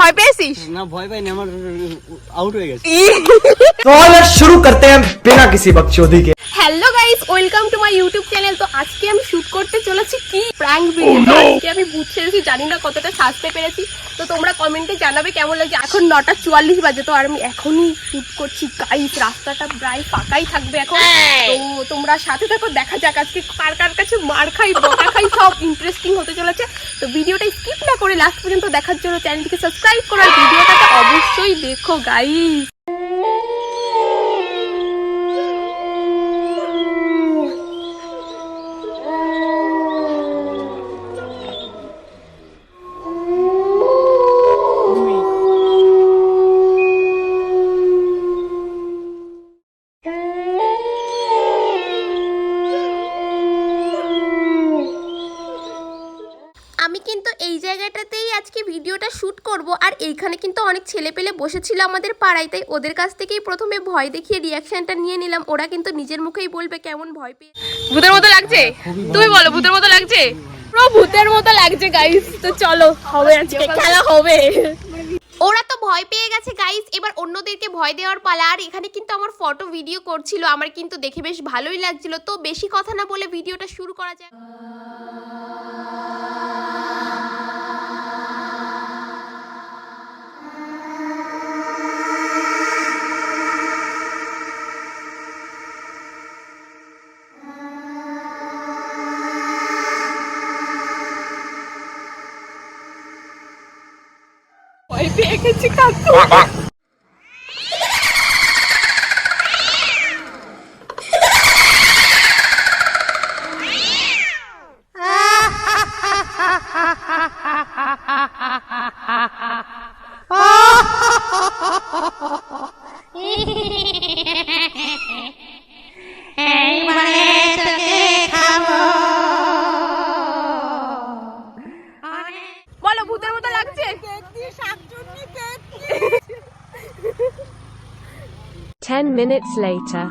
ভয় পেয়েছিস না ভয় পাইনি আমার আউট হয়ে গেছে तो आइए शुरू करते हैं बिना किसी बकचोदी के hello guys welcome to my YouTube channel তো আজকে আমি শুট করতে চলেছি কি প্র্যাঙ্ক ভিডিও আজকে আমি বুঝতে পেরেছি জানি না কতটা সাজতে পেরেছি। তো তোমরা কমেন্টে জানাবে কেমন লাগছে। এখন নটা চুয়াল্লিশ বাজে তো আর আমি এখনই শুট করছি। গাইস রাস্তাটা প্রায় ফাঁকাই থাকবে এখন। তো তোমরা সাথে থাকো দেখা যাক আজকে কার কার কাছে মার খাই বকা খাই সব ইন্টারেস্টিং হতে চলেছে। তো ভিডিওটা স্কিপ না করে লাস্ট পর্যন্ত দেখার জন্য চ্যানেলটিকে সাবস্ক্রাইব করো আর ভিডিওটাকে অবশ্যই দেখো গাইস আজকে ভিডিওটা শ্যুট করব আর এইখানে কিন্তু অনেক ছেলে পেলে বসেছিল আমাদের পাড়ায় তাই ওদের কাছ থেকেই প্রথমে ভয় দেখিয়ে রিয়াকশনটা নিয়ে নিলাম। ওরা কিন্তু নিজের মুখেই বলবে কেমন ভয় পেয়ে ভূতের মতো লাগছে? তুমি বলো ভূতের মতো লাগছে? পুরো ভূতের মতো লাগছে গাইস তো চলো হবে আজকে খেলা হবে। ওরা তো ভয় পেয়ে গেছে গাইস এবার অন্যদেরকে ভয় দেওয়ার পালা। আর এখানে কিন্তু আমার ফটো ভিডিও করছিল। আমার কিন্তু দেখে বেশ ভালোই লাগছিল। তো বেশি কথা না বলে ভিডিওটা শুরু করা যাক। ভয় পেয়ে গেছি কাকু বলো ভূতের মতো লাগছে টেন মিনিটস লেটার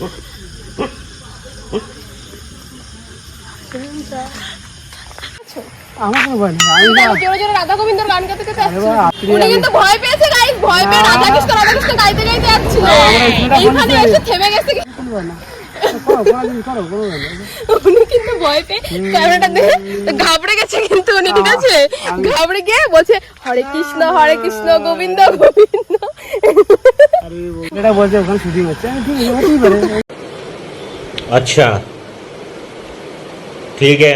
Okay. ঘাবড়ে গেছে কিন্তু উনি ঠিক আছে? ঘাবড়ে গিয়ে বলছে হরে কৃষ্ণ হরে কৃষ্ণ গোবিন্দ গোবিন্দ। আরে ठीक है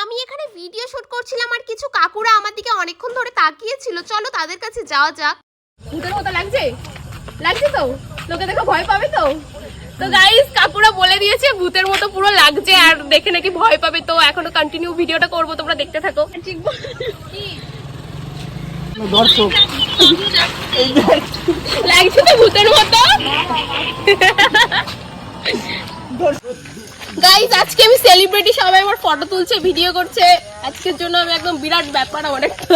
আমি এখানে ভিডিও শুট করছিলাম আর কিছু কাকুরা আমার দিকে অনেকক্ষণ ধরে তাকিয়েছিল চলো তাদের কাছে যাওয়া যাক ভূতের মতো লাগছে লাগছে তো লোকে দেখো ভয় পাবে তো তো গাইস কাকুরা বলে দিয়েছে ভূতের মতো পুরো লাগছে আর দেখে নাকি ভয় পাবে তো এখনো কন্টিনিউ ভিডিওটা করব তোমরা দেখতে থাকো দর্শক। লাগছে তো ভূতের মতো। গাইজ আজকে আমি সেলিব্রিটি সবাই আমার ফটো তুলছে ভিডিও করছে। আজকের জন্য আমি একদম বিরাট ব্যাপার, আমার একটা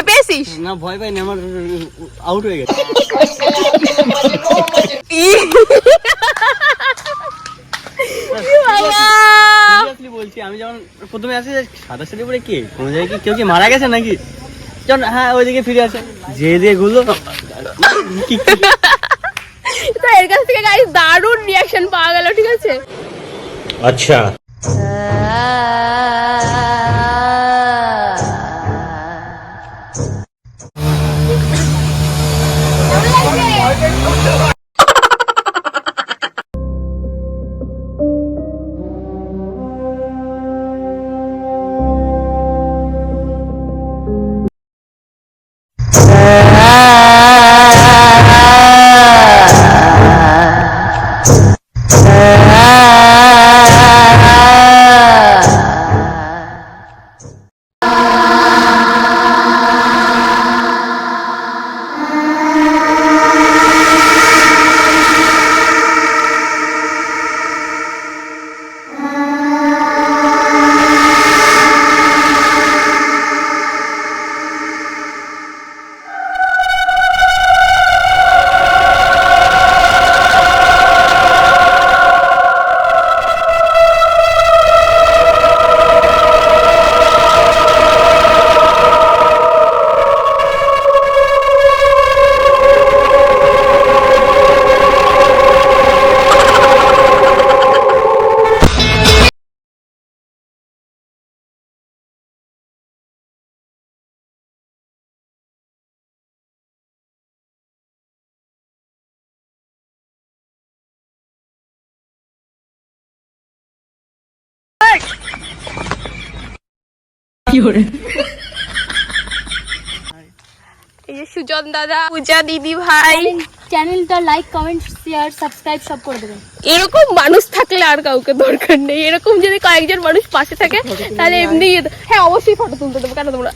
ভয় পেয়েছিস? না ভয় পাই না আমার আউট হয়ে গেছে। বলছি আমি যখন প্রথমে আসি সাদা সাদা পরে কে? কোনো জায়গায় কি কেউ কি মারা গেছে নাকি? যখন হ্যাঁ ওইদিকে ফিরে আসে। যে দিয়ে গুলো এর কাছ থেকে গাড়ি দারুণ রিয়াকশন পাওয়া গেল ঠিক আছে? আচ্ছা। এই যে সুজন দাদা পূজা দিদি ভাই। চ্যানেলটা লাইক কমেন্ট শেয়ার সাবস্ক্রাইব সব করে দেবেন। এরকম মানুষ থাকলে আর কাউকে দরকার নেই। এরকম যদি কয়েকজন মানুষ পাশে থাকে তাহলে এমনি হ্যাঁ অবশ্যই ফটো তুলতে দেবো। কেন তোমরা